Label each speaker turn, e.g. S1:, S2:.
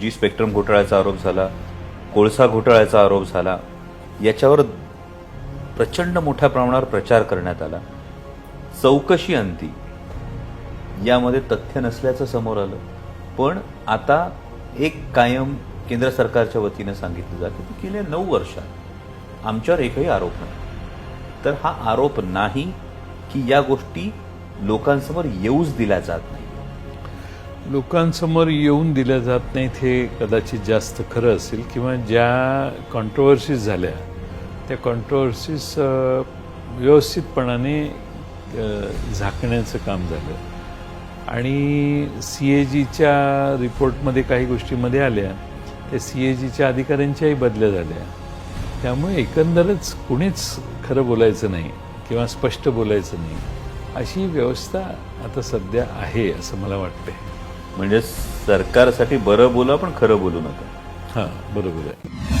S1: G spectrum घोटाळ्याचा आरोप झाला कोळसा घोटाळ्याचा आरोप झाला याच्यावर प्रचंड मोठ्या प्रमाणावर प्रचार करण्यात आला. चौकशी अंती. यामध्ये तथ्य नसल्याचं समोर आलं. पण आता एक कायम केंद्र सरकारच्या वतीनं सांगितलं जातं की गेल्या नऊ वर्षात आमच्यावर एकही आरोप नाही. तर हा आरोप नाही की या गोष्टी लोकांसमोर येऊच दिल्या जात नाही
S2: लोकांसमोर येऊन दिल्या जात नाहीत हे कदाचित जास्त खरं असेल किंवा ज्या कॉन्ट्रोवर्सीज झाल्या त्या कॉन्ट्रोवर्सीज व्यवस्थितपणाने झाकण्याचं काम झालं. आणि सी ए जीच्या रिपोर्टमध्ये काही गोष्टीमध्ये आल्या त्या सी ए जीच्या अधिकाऱ्यांच्याही बदल्या झाल्या. त्यामुळे एकंदरच कुणीच खरं बोलायचं नाही किंवा स्पष्ट बोलायचं नाही. अशी व्यवस्था आता सध्या आहे असं मला वाटतं
S1: म्हणजे सरकारसाठी बरं बोला पण खरं बोलू नका.
S2: हां बरोबर आहे.